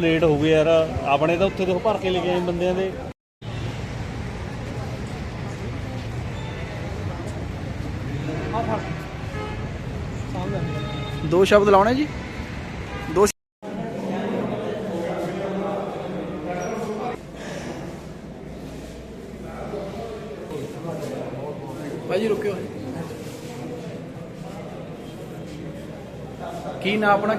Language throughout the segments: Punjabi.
ਲੇਟ ਹੋ ਗਏ ਯਾਰ, ਆਪਣੇ ਤਾਂ ਉੱਥੇ ਦੇਖੋ ਭਰ ਕੇ ਲੈ ਕੇ ਆਏ ਬੰਦਿਆਂ ਦੇ। ਦੋ ਸ਼ਬਦ ਲਾਉਣੇ ਜੀ। ਦੋ ਭਾਈ ਰੁਕਿਓ। ਕੀ ਨਾ ਆਪਣਾ?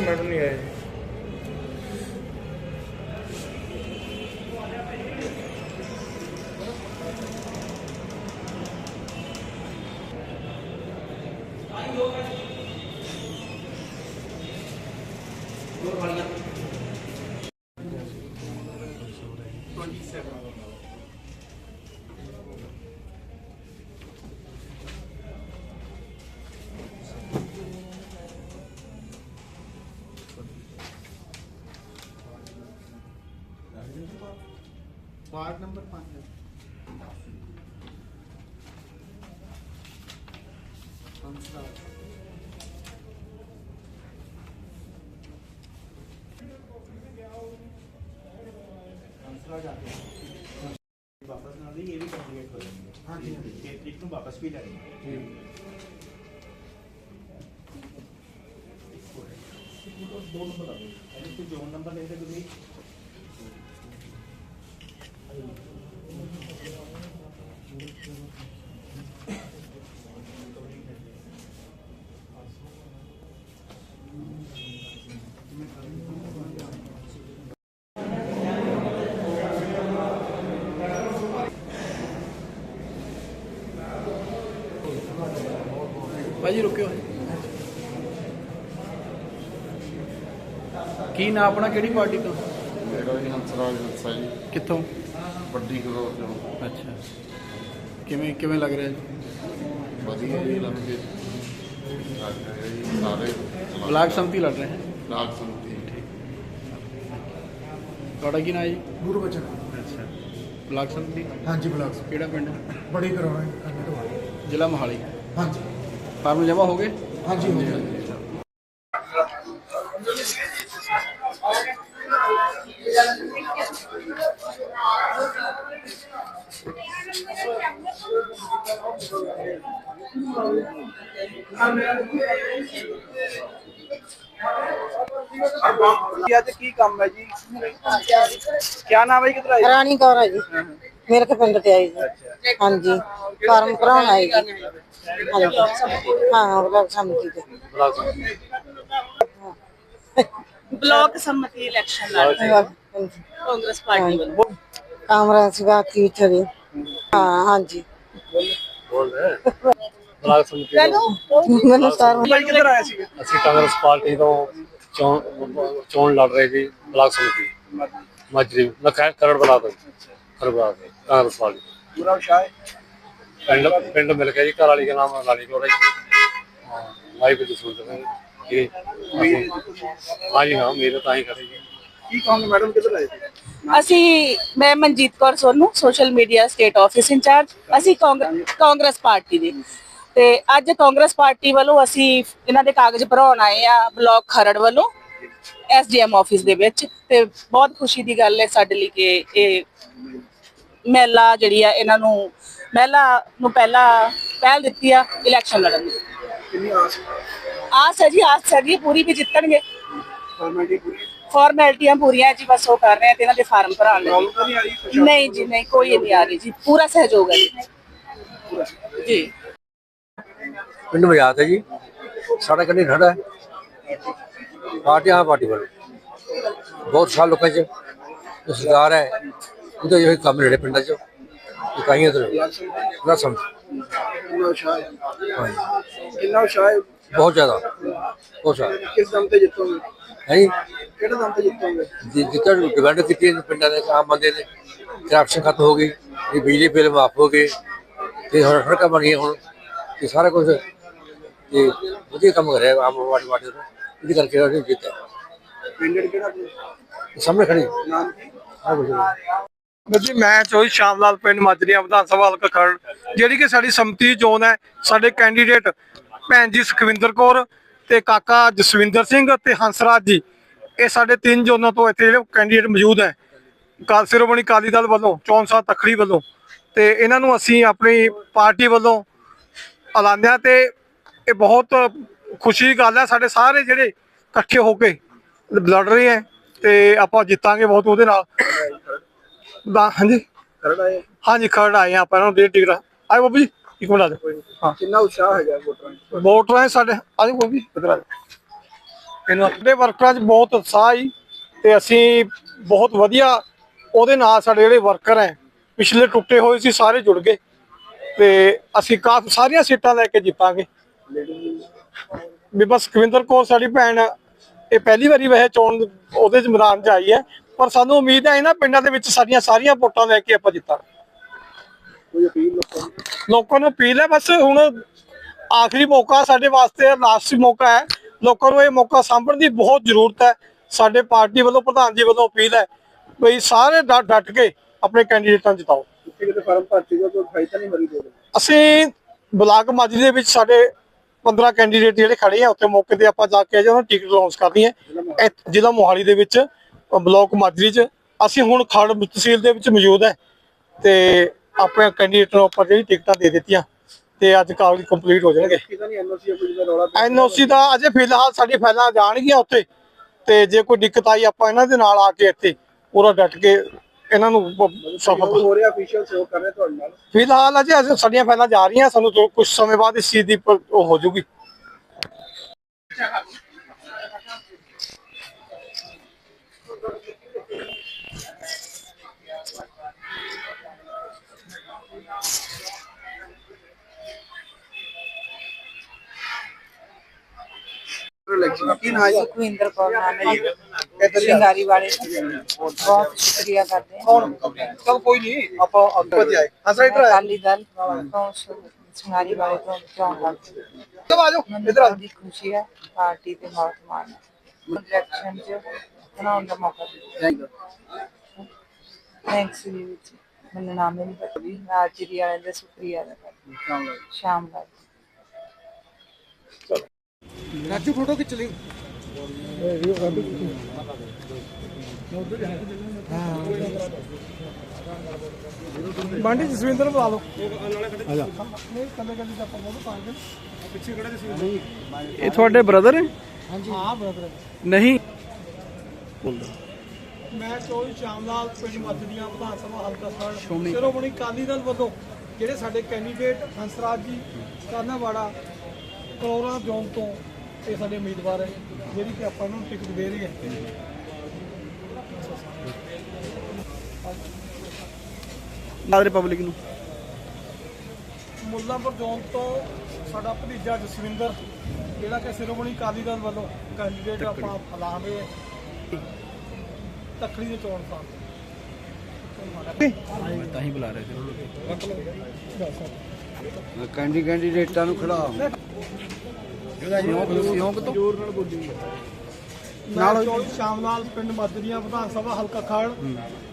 ਮੈਡਮ ਨਹੀਂ ਆਏ। ਵਾਰਡ ਨੰਬਰ 5 ਵਾਪਸ ਨਾਲ ਦੀ ਇਹ ਵੀ ਕੰਪਲੀਟ ਹੋ ਜਾਣਗੇ ਹਾਂਜੀ ਹਾਂਜੀ ਇਹ ਤਰੀਕ ਨੂੰ ਵਾਪਸ ਵੀ ਲੈਣੀ ਦੋ ਨੰਬਰ ਆ ਗਏ ਤੇ ਜੋਨ ਨੰਬਰ ਲਿਖ ਦੇ ਤੁਸੀਂ ਭਾਜੀ ਰੁਕਿਓ। ਕੀ ਨਾ ਆਪਣਾ? ਕਿਹੜੀ ਪਾਰਟੀ ਤੋਂ? ਮੇਰਾ ਜੀ ਹੰਸਰਾਜ ਹੰਸਾ ਜੀ। ਕਿੱਥੋਂ? ਵੱਡੀ ਗਰੋਰ ਤੋਂ ਅੱਛਾ। ਕਿਵੇਂ ਕਿਵੇਂ ਲੱਗ ਰਿਹਾ ਜੀ? ਵਧੀਆ ਜੀ ਲੱਗੇ ਲੱਗ ਰਿਹਾ ਜੀ। ਸਾਰੇ ਬਲਾਕ ਸੰਮਤੀ ਲੜ ਰਹੇ। ਹੈ ਬਲਾਕ ਸੰਮਤੀ। ਤੁਹਾਡਾ ਕੀ ਨਾਮ ਹੈ ਜੀ? ਗੁਰੂ ਬਚਨ। ਅੱਛਾ। ਬਲਾਕ ਸੰਮਤੀ? ਹਾਂਜੀ ਬਲਾਕ ਕਿਹੜਾ ਪਿੰਡ? ਬੜੀ ਕਰਾਉਣਾ ਹੈ ਕਰਨੇ ਤੋਂ ਬਾਅਦ ਜ਼ਿਲ੍ਹਾ ਮੋਹਾਲੀ। ਹਾਂਜੀ। ਫਾਰਮ ਜਮ੍ਹਾਂ ਹੋ ਗਏ? ਹਾਂਜੀ ਹੋ ਗਿਆ ਅੱਜ ਕੀ ਕੰਮ ਹੈ ਜੀ? ਕੀ ਨਾਮ ਹੈ ਕਿਧਰ ਆਏ? ਰਾਣੀ ਕੌਰ ਹੈ ਜੀ। ਮੇਰੇ ਕੇ ਪਿੰਡ ਤੇ ਆਈ ਜੀ। ਹਾਂਜੀ। ਫਾਰਮ ਭਰਾਉਣ ਆਈ ਜੀ। ਹਾਂਜੀ ਹਾਂ ਬਲਾਕ ਸੰਮਤੀ ਤੇ। ਬਲਾਕ ਸੰਮਤੀ। ਇਲੈਕਸ਼ਨ ਲੜ ਰਹੇ ਹਾਂਜੀ ਕਾਂਗਰਸ ਪਾਰਟੀ ਵੱਲੋਂ। ਕਾਮਰਾ ਸਿਵਾ ਕੀ ਇੱਥੇ ਜੀ ਹਾਂ ਹਾਂਜੀ। ਬਲਾਕ ਸਮਿਤੀ ਮੈਨੂੰ ਸਾਰ ਭਾਈ ਕਿੱਧਰ ਆਏ ਸੀ ਅਸੀਂ ਕਾਂਗਰਸ ਪਾਰਟੀ ਤੋਂ ਚੋਣ ਚੋਣ ਲੜ ਰਹੇ ਸੀ ਬਲਾਕ ਸਮਿਤੀ। ਮਾਜਰੀ ਲਖਾ ਕਰੜ ਤੋਂ ਕਰੜ ਬਲਾ ਤੋਂ ਕਾਂਗਰਸ ਪਾਰਟੀ। ਪੂਰਾ ਸ਼ਾਹ ਪਿੰਡ ਪਿੰਡ ਮਿਲ ਗਿਆ ਜੀ ਘਰ ਵਾਲੀ ਦਾ ਨਾਮ ਲਾਲੀ ਕੋਲ ਹੈ ਜੀ। ਹਾਂ ਮਾਈ ਕੁਝ ਸੁਣ ਰਹੇ ਜੀ। ਹਾਂ? ਮੇਰੇ ਤਾਂ ਹੀ ਖੜੇ ਜੀ। ਕੀ ਕਹੋਗੇ ਮੈਡਮ ਕਿੱਧਰ ਆਏ ਸੀ? ਅਸੀਂ ਮੈਂ Manjit Kaur Sonu social media state office incharge ਅਸੀਂ ਕਾਂਗਰਸ ਪਾਰਟੀ ਦੇ। ਤੇ ਅੱਜ ਕਾਂਗਰਸ ਪਾਰਟੀ ਵੱਲੋਂ ਅਸੀਂ ਇਹਨਾਂ ਦੇ ਕਾਗਜ਼ ਭਰਾਉਣ ਆਏ ਆ ਬਲਾਕ ਖਰੜ ਵੱਲੋਂ ਐਸਡੀਐਮ ਆਫਿਸ ਦੇ ਵਿੱਚ ਤੇ ਬਹੁਤ ਖੁਸ਼ੀ ਦੀ ਗੱਲ ਹੈ ਸਾਡੇ ਲਈ ਕਿ ਇਹ ਮਹਿਲਾ ਜਿਹੜੀ ਆ ਇਹਨਾਂ ਨੂੰ ਮਹਿਲਾ ਨੂੰ ਪਹਿਲਾਂ ਪਹਿਲ ਦਿੱਤੀ ਆ ਇਲੈਕਸ਼ਨ ਲੜਨ ਦੀ। ਕਿੰਨੀ ਆਸ ਆਸ ਹੈ ਜੀ ਆਸ ਹੈ ਜੀ ਪੂਰੀ ਵੀ ਜਿੱਤਣਗੇ। ਫਾਰਮੈਲਿਟੀ ਪੂਰੀ? ਫਾਰਮੈਲਿਟੀਆਂ ਪੂਰੀਆਂ ਜੀ ਬਸ ਉਹ ਕਰ ਰਹੇ ਆ ਤੇ ਇਹਨਾਂ ਦੇ ਫਾਰਮ ਭਰਾਉਣ ਲਈ। ਨਹੀਂ ਜੀ ਨਹੀਂ ਕੋਈ ਨਹੀਂ ਆ ਰਹੀ ਜੀ ਪੂਰਾ ਸਹਿਯੋਗ ਹੈ ਜੀ। ਜੀ। ਪਿੰਡ ਮਜਾਤ ਹੈ ਜੀ। ਸਾਡਾ ਕੰਨੀ ਖੜਾ ਹੈ। ਪਾਰਟੀ ਆ ਪਾਰਟੀ ਵੱਲ। ਬਹੁਤ ਸਾਲ ਲੋਕਾਂ ਚ ਜੋ ਸਰਕਾਰ ਹੈ। ਉਹਦੇ ਜੋ ਕੰਮ ਨੇੜੇ ਪਿੰਡਾਂ ਚ। ਇਕਾਈਆਂ ਤੋਂ। ਨਾ ਸਮਝ। ਕਿੰਨਾ ਹਾਂਜੀ। ਕਿੰਨਾ ਹੈ? ਬਹੁਤ ਜ਼ਿਆਦਾ। ਬਹੁਤ ਜ਼ਿਆਦਾ। ਕਿਸ ਦਮ ਤੇ ਜਿੱਤੋਗੇ? ਹੈ ਕਿਹੜੇ ਦਮ ਤੇ ਜਿੱਤੋਗੇ? ਜਿੱਦਾਂ ਡਿਵੈਂਡ ਕੀਤੀ ਪਿੰਡਾਂ ਦੇ ਆਮ ਬੰਦੇ ਨੇ। ਕਰਪਸ਼ਨ ਖਤਮ ਹੋ ਗਈ। ਇਹ ਬਿਜਲੀ ਬਿੱਲ ਮਾਫ ਹੋ ਗਏ। ਤੇ ਹੁਣ ਸੜਕਾਂ ਬਣੀਆਂ ਹੁਣ। ਇਹ ਸਾਰਾ ਕੁਝ ਇਹ ਵਧੀਆ ਕੰਮ ਕਰ ਰਿਹਾ ਆਮ ਵਾਰਡ ਵਾਰਡ ਇਹਦੇ ਕਰਕੇ ਉਹਨੇ ਜਿੱਤਿਆ ਕੈਂਡੀਡੇਟ ਕਿਹੜਾ ਆਪਣਾ? ਸਾਹਮਣੇ ਖੜੀ। ਨਾਮ ਕੀ? ਆ ਬੋਲੋ ਜੀ ਮੈਂ ਚੋਈ ਸ਼ਾਮ ਲਾਲ ਪਿੰਡ ਮਾਜਰੀਆਂ ਵਿਧਾਨ ਸਭਾ ਹਲਕਾ ਖਰੜ। ਜਿਹੜੀ ਕਿ ਸਾਡੀ ਸੰਮਤੀ ਚੋਣ ਹੈ ਸਾਡੇ ਕੈਂਡੀਡੇਟ ਭੈਣ ਜੀ ਸੁਖਵਿੰਦਰ ਕੌਰ ਤੇ ਕਾਕਾ ਜਸਵਿੰਦਰ ਸਿੰਘ ਤੇ ਹੰਸਰਾਜ ਜੀ। ਇਹ ਸਾਡੇ ਤਿੰਨ ਜ਼ੋਨਾਂ ਤੋਂ ਇੱਥੇ ਜਿਹੜੇ ਕੈਂਡੀਡੇਟ ਮੌਜੂਦ ਹੈ। ਕਾਲ ਸਿਰੋਮਣੀ ਅਕਾਲੀ ਦਲ ਵੱਲੋਂ ਸਾਹਿਬ ਤਖੜੀ ਵੱਲੋਂ। ਤੇ ਇਹਨਾਂ ਨੂੰ ਅਸੀਂ ਆਪਣੀ ਪਾਰਟੀ ਵੱਲੋਂ ਐਲਾਨਿਆ ਤੇ ਇਹ ਬਹੁਤ ਖੁਸ਼ੀ ਦੀ ਗੱਲ ਹੈ ਸਾਡੇ ਸਾਰੇ ਜਿਹੜੇ ਇਕੱਠੇ ਹੋ ਕੇ ਲੜ ਰਹੇ ਹੈ ਤੇ ਆਪਾਂ ਜਿੱਤਾਂਗੇ ਬਹੁਤ ਉਹਦੇ ਨਾਲ। ਦਾ ਹਾਂਜੀ? ਖਰੜ ਆਏ ਹਾਂਜੀ ਖਰੜ ਆਏ ਹਾਂ ਆਪਾਂ ਇਹਨਾਂ ਨੂੰ ਦੇ ਟਿਕਟ ਆਏ ਬਾਬੂ ਜੀ ਇੱਕ ਮਿੰਟ ਆ ਜਾਓ। ਹਾਂ। ਕਿੰਨਾ ਉਤਸ਼ਾਹ ਹੈਗਾ ਵੋਟਰਾਂ 'ਚ ਵੋਟ ਰਹੇ ਸਾਡੇ ਆ ਜਾਓ ਬਾਬੂ ਜੀ ਇੱਧਰ ਆ ਜਾਓ। ਇਹਨੂੰ ਆਪਣੇ ਵਰਕਰਾਂ 'ਚ ਬਹੁਤ ਉਤਸ਼ਾਹ ਹੀ ਤੇ ਅਸੀਂ ਬਹੁਤ ਵਧੀਆ ਉਹਦੇ ਨਾਲ ਸਾਡੇ ਜਿਹੜੇ ਵਰਕਰ ਹੈ ਪਿਛਲੇ ਟੁੱਟੇ ਹੋਏ ਸੀ ਸਾਰੇ ਜੁੜ ਗਏ ਤੇ ਅਸੀਂ ਕਾਫੀ ਸਾਰੀਆਂ ਸੀਟਾਂ ਲੈ ਕੇ ਜਿੱਤਾਂਗੇ। ਵੀ ਬਸ ਸੁਖਵਿੰਦਰ ਕੌਰ ਸਾਡੀ ਭੈਣ ਇਹ ਪਹਿਲੀ ਵਾਰੀ ਵੈਸੇ ਚੋਣ ਉਹਦੇ ਚ ਮੈਦਾਨ 'ਚ ਆਈ ਹੈ ਪਰ ਸਾਨੂੰ ਉਮੀਦ ਹੈ ਇਹਨਾਂ ਪਿੰਡਾਂ ਦੇ ਵਿੱਚ ਸਾਡੀਆਂ ਸਾਰੀਆਂ ਵੋਟਾਂ ਲੈ ਕੇ ਆਪਾਂ ਜਿੱਤਾਂਗੇ। ਲੋਕਾਂ ਨੂੰ? ਅਪੀਲ ਹੈ ਬਸ ਹੁਣ ਆਖਰੀ ਮੌਕਾ ਸਾਡੇ ਵਾਸਤੇ ਲਾਸਟ ਮੌਕਾ ਹੈ। ਲੋਕਾਂ ਨੂੰ ਇਹ ਮੌਕਾ ਸਾਂਭਣ ਦੀ ਬਹੁਤ ਜ਼ਰੂਰਤ ਹੈ। ਸਾਡੇ ਪਾਰਟੀ ਵੱਲੋਂ ਪ੍ਰਧਾਨ ਜੀ ਵੱਲੋਂ ਅਪੀਲ ਹੈ ਬਈ ਸਾਰੇ ਡਟ ਕੇ ਆਪਣੇ ਕੈਂਡੀਡੇਟਾਂ ਜਿਤਾਓ। ਅਸੀਂ ਬਲਾਕ ਮਾਜਰੀ ਦੇ ਵਿੱਚ ਸਾਡੇ 15 ਕੈਂਡੀਡੇਟ ਜਿਹੜੇ ਖੜੇ ਆ, ਉੱਥੇ ਮੌਕੇ ਤੇ ਆਪਾਂ ਜਾ ਕੇ ਉਹਨਾਂ ਟਿਕਟ ਲਾਂਚ ਕਰਨੀ ਹੈ। ਜ਼ਿਲ੍ਹਾ ਮੋਹਾਲੀ ਦੇ ਵਿੱਚ ਬਲਾਕ ਮਾਜਰੀ 'ਚ। ਅਸੀਂ ਹੁਣ ਖੜ ਤਹਿਸੀਲ ਦੇ ਵਿੱਚ ਮੌਜੂਦ ਹੈ। ਤੇ ਆਪਣੇ ਕੈਂਡੀਡੇਟ ਨੂੰ ਆਪਾਂ ਜਿਹੜੀ ਟਿਕਟਾਂ ਦੇ ਦਿੱਤੀਆਂ, ਤੇ ਅੱਜ ਕਾਗਜ਼ ਕੰਪਲੀਟ ਹੋ ਜਾਣਗੇ। ਐਨਓਸੀ ਦਾ ਅਜੇ ਫਿਲਹਾਲ ਸਾਡੀ ਫਾਈਲਾਂ ਜਾਣਗੀਆਂ ਉੱਥੇ। ਤੇ ਜੇ ਕੋਈ ਦਿੱਕਤ ਆਈ ਆਪਾਂ ਇਹਨਾਂ ਦੇ ਨਾਲ ਆ ਕੇ ਇੱਥੇ ਪੂਰਾ ਡਟ ਕੇ ਇਹਨਾਂ ਨੂੰ ਸਫਲ ਹੋ ਰਿਹਾ ਅਫੀਸ਼ੀਅਲ ਸ਼ੋ ਕਰ ਰਹੇ ਤੁਹਾਡੇ ਨਾਲ? ਫਿਲਹਾਲ ਅਜੇ ਅਸੀਂ- ਸਾਡੀਆਂ ਫਾਈਲਾਂ ਜਾ ਰਹੀਆਂ ਸਾਨੂੰ ਕੁਝ ਸਮੇਂ ਬਾਅਦ ਇਸ ਚੀਜ਼ ਦੀ ਉਹ ਹੋ ਜਾਊਗੀ ਇਲੈਕਸ਼ਨ ਕੀ ਨਾ ਆਇਆ ਸੁਖਵਿੰਦਰ ਕੌਰ ਨਾਮ ਹੈ ਸ਼ਿੰਗਾਰੀ ਵਾਲੇ ਤੋਂ। ਬਹੁਤ ਸ਼ੁਕਰੀਆ ਕਰਦੇ ਹਾਂ। ਚਲ ਕੋਈ ਨਹੀਂ ਆਪਾਂ ਅੱਗੇ ਵਧਿਆ ਹਾਂ। ਸਰ ਇੱਧਰ ਅਕਾਲੀ ਦਲ ਤੋਂ ਸ਼ਿੰਗਾਰੀ ਵਾਲੇ ਤੋਂ ਚੌਣ ਲੱਗਦੀ ਆ ਆ ਜਾਓ ਇਧਰ ਆ ਦੀ ਖੁਸ਼ੀ ਹੈ ਪਾਰਟੀ ਤੇ ਬਹੁਤ ਮਾਣ ਹੈ। ਇਲੈਕਸ਼ਨ ਚ ਬਣਾਉਣ ਦਾ ਮੌਕਾ ਦਿੱਤਾ ਥੈਂਕਸ ਜੀ ਵਿੱਚ। ਮੈਨੂੰ ਨਾਮ ਨਹੀਂ ਪਤਾ। ਵੀ ਮੈਂ ਅੱਜ ਦੀ ਵਾਲਿਆਂ ਦਾ ਸ਼ੁਕਰੀਆ ਅਦਾ ਕਰਦੀ। ਸ਼ਾਮ ਦਾ ਰਾਜੂ ਫੋਟੋ ਖਿੱਚ ਲਈ। ਬਾਂਡੀ ਜਸਵਿੰਦਰ ਬੁਲਾ ਲਓ। ਆ ਜਾ। ਨਹੀਂ ਕੱਲੇ ਦਾ ਆਪਾਂ ਪਿੱਛੇ ਇਹ ਤੁਹਾਡੇ ਬ੍ਰਦਰ ਹੈ? ਹਾਂਜੀ। ਹਾਂ ਬ੍ਰਦਰ ਨਹੀਂ। ਮੈਂ ਚੋਈ ਸ਼ਾਮਲਾਲ ਪਿੰਡ ਮੱਧਦੀਆਂ ਵਿਧਾਨ ਸਭਾ ਹਲਕਾ ਖਰੜ ਸ਼੍ਰੋਮਣੀ। ਅਕਾਲੀ ਦਲ ਵੱਲੋਂ ਜਿਹੜੇ ਸਾਡੇ ਕੈਂਡੀਡੇਟ ਹੰਸਰਾਜ ਜੀ ਕਾਨਾਵਾੜਾ ਕਰੋੜਾ ਜ਼ੋਨ ਤੋਂ ਇਹ ਸਾਡੇ ਉਮੀਦਵਾਰ ਹੈ। ਜਿਹੜੀ ਕਿ ਆਪਾਂ ਨੂੰ ਟਿਕਟ ਦੇ ਰਹੀ ਹੈ। ਨਾਲ ਰਿਪਬਲਿਕ ਨੂੰ। ਮੁੱਲਾਂਪੁਰ ਜ਼ੋਨ ਤੋਂ ਸਾਡਾ ਭਤੀਜਾ ਜਸਵਿੰਦਰ ਜਿਹੜਾ ਕਿ ਸ਼੍ਰੋਮਣੀ ਅਕਾਲੀ ਦਲ ਵੱਲੋਂ ਕੈਂਡੀਡੇਟ ਆਪਾਂ ਰਹੇ ਤਖੜੀ ਦੇ ਚੋਣ ਸਾਹਿਬ ਤਾਂ ਹੀ ਬੁਲਾ ਰਹੇ ਸੀ। ਕੈਂਡੀ ਕੈਂਡੀਡੇਟਾਂ ਨੂੰ ਖੜਾ ਨਾਲ ਸ਼ਾਮਲਾਲ ਪਿੰਡ ਮੱਦਰੀਆਂ ਵਿਧਾਨ ਸਭਾ ਹਲਕਾ ਖੜ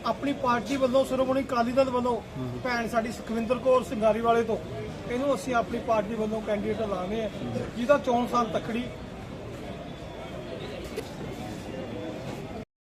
ਆਪਣੀ ਪਾਰਟੀ ਵੱਲੋਂ ਸ਼੍ਰੋਮਣੀ ਅਕਾਲੀ ਦਲ ਵੱਲੋਂ ਭੈਣ ਸਾਡੀ ਸੁਖਵਿੰਦਰ ਕੌਰ ਸਿੰਗਾਰੀ ਵਾਲੇ ਤੋਂ ਇਹਨੂੰ ਅਸੀਂ ਆਪਣੀ ਪਾਰਟੀ ਵੱਲੋਂ ਕੈਂਡੀਡੇਟ ਐਲਾਨੇ ਆ ਜਿਹਦਾ ਚੋਣ ਸਾਲ ਤਖੜੀ